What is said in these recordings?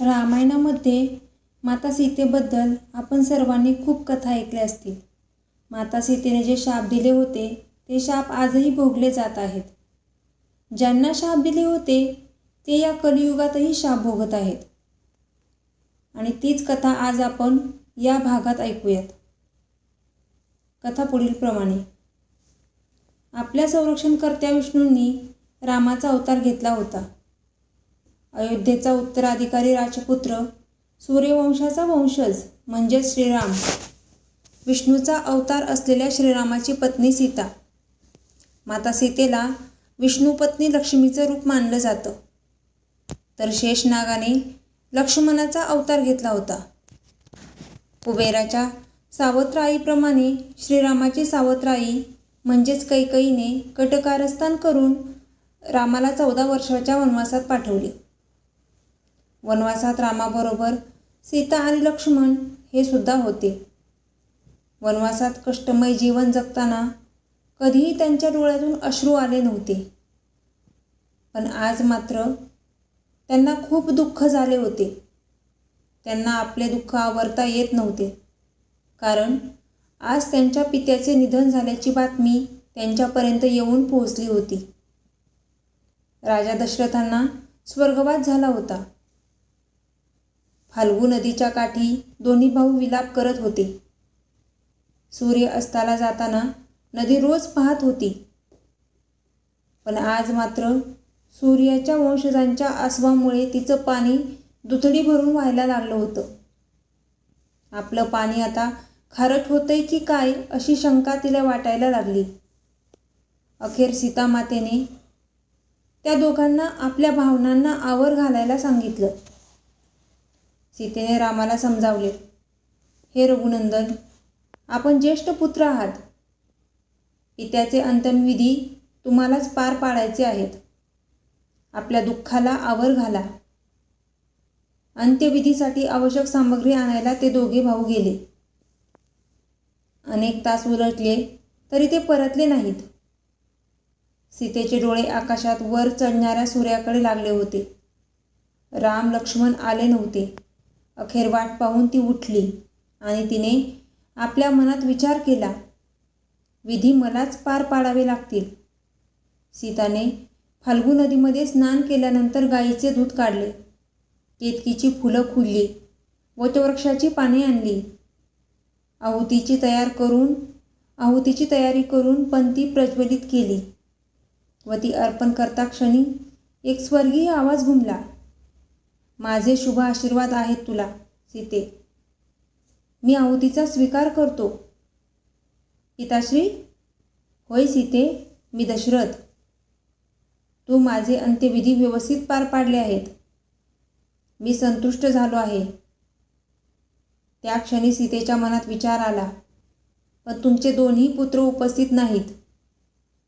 रामायणामध्ये माता सीतेबद्दल आपण सर्वांनी खूप कथा ऐकल्या असतील. माता सीतेने जे शाप दिले होते ते शाप आजही भोगले जात आहेत. ज्यांना शाप दिले होते ते या कलियुगातही शाप भोगत आहेत. आणि तीच कथा आज आपण या भागात ऐकूयात. कथा पुढीलप्रमाणे आपल्या संरक्षणकर्त्या विष्णूंनी रामाचा अवतार घेतला होता. अयोध्येचा उत्तराधिकारी राजपुत्र सूर्यवंशाचा वंशज म्हणजेच श्रीराम. विष्णूचा अवतार असलेल्या श्रीरामाची पत्नी सीता. माता सीतेला विष्णूपत्नी लक्ष्मीचं रूप मानलं जातं. तर शेषनागाने लक्ष्मणाचा अवतार घेतला होता. कुबेराच्या सावत्र आईप्रमाणे श्रीरामाची सावत्र आई म्हणजेच कैकईने कटकारस्थान करून रामाला चौदा वर्षाच्या वनवासात पाठवले. वनवासात रामाबरोबर सीता आणि लक्ष्मण हे सुद्धा होते. वनवासात कष्टमय जीवन जगताना कधीही त्यांच्या डोळ्यातून अश्रू आले नव्हते. पण आज मात्र त्यांना खूप दुःख झाले होते. त्यांना आपले दुःख आवरता येत नव्हते. कारण आज त्यांच्या पित्याचे निधन झाल्याची बातमी त्यांच्यापर्यंत येऊन पोहोचली होती. राजा दशरथांना स्वर्गवास झाला होता. फाल्गू नदीच्या काठी दोन्ही भाऊ विलाप करत होते. सूर्य अस्ताला जाताना नदी रोज पाहत होती. पण आज मात्र सूर्याच्या वंशजांच्या आसवामुळे तिचं पाणी दुथडी भरून व्हायला लागलं होतं. आपलं पाणी आता खारट होतंय की काय अशी शंका तिला वाटायला लागली. अखेर सीतामातेने त्या दोघांना आपल्या भावनांना आवर घालायला सांगितलं. सीतेने रामाला समजावले हे रघुनंदन आपण ज्येष्ठ पुत्र आहात. पित्याचे अंतनविधी तुम्हालाच पार पाडायचे आहेत. आपल्या दुःखाला आवर घाला. अंत्यविधीसाठी आवश्यक सामग्री आणायला ते दोघे भाऊ गेले. अनेक तास उलटले तरी ते परतले नाहीत. सीतेचे डोळे आकाशात वर चढणाऱ्या सूर्याकडे लागले होते. राम लक्ष्मण आले नव्हते. अखेर वाट पाहून ती उठली आणि तिने आपल्या मनात विचार केला. विधी मलाच पार पाडावे लागतील. सीताने फाल्गू नदीमध्ये स्नान केल्यानंतर गाईचे दूध काढले. केतकीची फुलं खुलली वटवृक्षाची पाने आणली. आहुतीची तयार करून आहुतीची तयारी करून पंथी प्रज्वलित केली व ती अर्पण करता क्षणी एक स्वर्गीय आवाज घुमला. माझे शुभ आशीर्वाद आहेत तुला सीते. मी आहुतीचा स्वीकार करतो. पिताश्री होय सीते मी दशरथ. तू माझे अंत्यविधी व्यवस्थित पार पाडले आहेत. मी संतुष्ट झालो आहे. त्या क्षणी सीतेच्या मनात विचार आला पण तुमचे दोन्ही पुत्र उपस्थित नाहीत.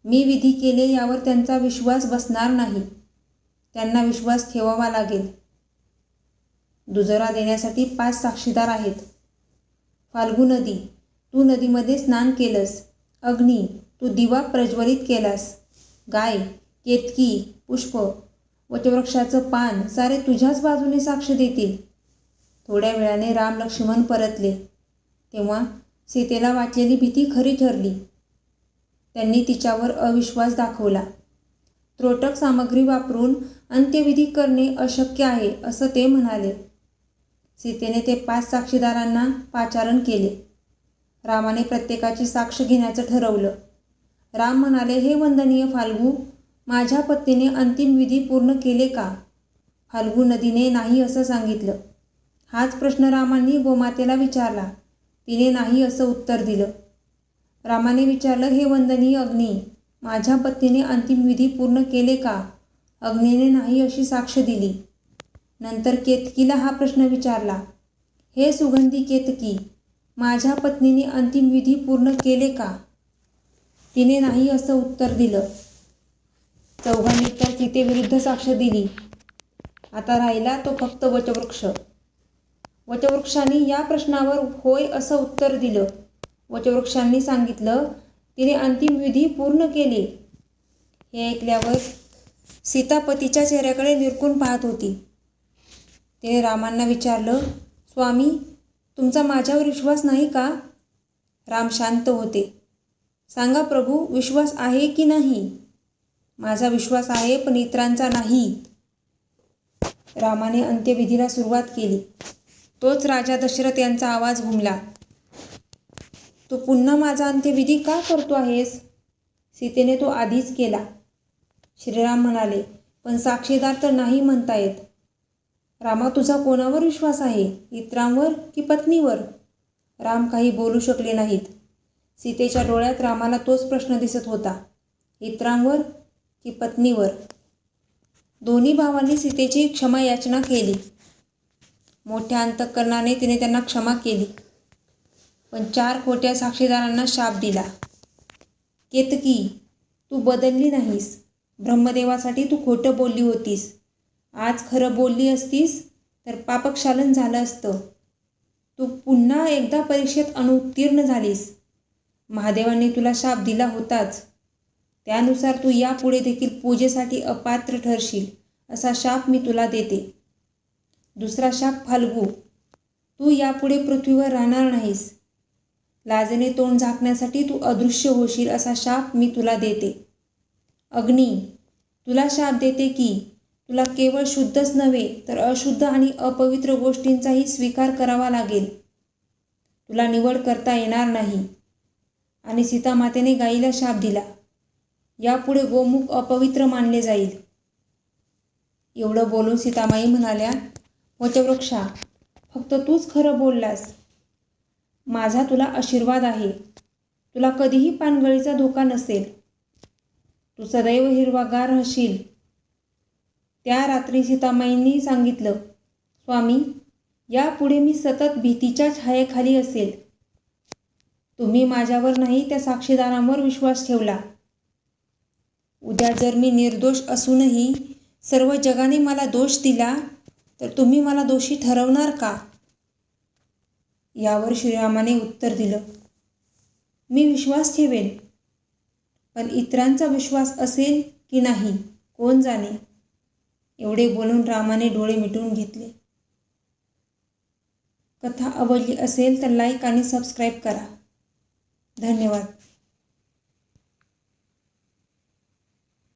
मी विधी केले यावर त्यांचा विश्वास बसणार नाही. त्यांना विश्वास ठेवावा लागेल. दुजोरा देण्यासाठी पाच साक्षीदार आहेत. फाल्गू नदी तू नदीमध्ये स्नान केलंस. अग्नी तू दिवा प्रज्वलित केलास. गाय केतकी पुष्प वटवृक्षाचं पान सारे तुझ्याच बाजूने साक्ष देतील. थोड्या वेळाने राम लक्ष्मण परतले. तेव्हा सीतेला वाटलेली भीती खरी ठरली. त्यांनी तिच्यावर अविश्वास दाखवला. त्रोटक सामग्री वापरून अंत्यविधी करणे अशक्य आहे असं ते म्हणाले. सीतेने ते पाच साक्षीदारांना पाचारण केले. रामाने प्रत्येकाची साक्ष घेण्याचं ठरवलं. राम म्हणाले हे वंदनीय फाल्गू माझ्या पत्नीने अंतिम विधी पूर्ण केले का फाल्गू नदीने नाही असं सांगितलं. हाच प्रश्न रामांनी गोमातेला विचारला. तिने नाही असं उत्तर दिलं. रामाने विचारलं हे वंदनीय अग्नी माझ्या पत्नीने अंतिम विधी पूर्ण केले का अग्नीने नाही अशी साक्ष दिली. नंतर केतकीला हा प्रश्न विचारला हे सुगंधी केतकी माझ्या पत्नीने अंतिम विधी पूर्ण केले का? तिने नाही असं उत्तर दिलं. चौघांनी तर सीतेविरुद्ध साक्ष दिली. आता राहिला तो फक्त वटवृक्ष. वटवृक्षांनी या प्रश्नावर होय असं उत्तर दिलं. वटवृक्षांनी सांगितलं तिने अंतिम विधी पूर्ण केली. हे ऐकल्यावर सीतापतीच्या चेहऱ्याकडे निरकून पाहत होती. तिने रामांना विचारलं स्वामी तुमचा माझ्यावर विश्वास नाही का? राम शांत होते. सांगा प्रभू विश्वास आहे की नाही? माझा विश्वास आहे पण इतरांचा नाही. रामाने अंत्यविधीला सुरुवात केली. तोच राजा दशरथ यांचा आवाज घुमला. तू पुन्हा माझा अंत्यविधी का करतो आहेस? सीतेने तो आधीच केला. श्रीराम म्हणाले पण साक्षीदार तर नाही म्हणता येत. रामा तुझा कोणावर विश्वास आहे? इतरांवर की पत्नीवर? राम काही बोलू शकले नाहीत. सीतेच्या डोळ्यात रामाला तोच प्रश्न दिसत होता. इतरांवर की पत्नीवर? दोन्ही भावांनी सीतेची क्षमा याचना केली. मोठ्या अंतःकरणाने तिने त्यांना क्षमा केली. पण चार खोट्या साक्षीदारांना शाप दिला. केतकी तू बदलली नाहीस. ब्रह्मदेवासाठी तू खोटं बोलली होतीस. आज खरं बोलली असतीस तर पापक्षालन झालं असतं. तू पुन्हा एकदा परीक्षेत अनुत्तीर्ण झालीस. महादेवाने तुला शाप दिला होताच. त्यानुसार तू यापुढे देखील पूजेसाठी अपात्र ठरशील असा शाप मी तुला देते. दुसरा शाप फाल्गू. तू यापुढे पृथ्वीवर राहणार नाहीस. लाजेने तोंड झाकण्यासाठी तू अदृश्य होशील असा शाप मी तुला देते. अग्नी. तुला शाप देते की तुला केवळ शुद्धच नव्हे तर अशुद्ध आणि अपवित्र गोष्टींचाही स्वीकार करावा लागेल. तुला निवड करता येणार नाही. आणि सीतामातेने गाईला शाप दिला. यापुढे गोमुख अपवित्र मानले जाईल. एवढं बोलून सीतामाई म्हणाल्या वचवृक्षा फक्त तूच खरं बोललास. माझा तुला आशीर्वाद आहे. तुला कधीही पानगळीचा धोका नसेल. तू सदैव हिरवागार राहशील. त्या रात्री सीतामाईंनी सांगितलं स्वामी यापुढे मी सतत भीतीच्या छायेखाली असेल. तुम्ही माझ्यावर नाही त्या साक्षीदारांवर विश्वास ठेवला. उद्या जर मी निर्दोष असूनही सर्व जगाने मला दोष दिला तर तुम्ही मला दोषी ठरवणार का? यावर श्रीरामाने उत्तर दिलं मी विश्वास ठेवेन पण इतरांचा विश्वास असेल की नाही कोण जाणे? एवढे बोलून रामाने डोळे मिटून घेतले. कथा आवडली असेल तर लाईक आणि सबस्क्राईब करा. धन्यवाद.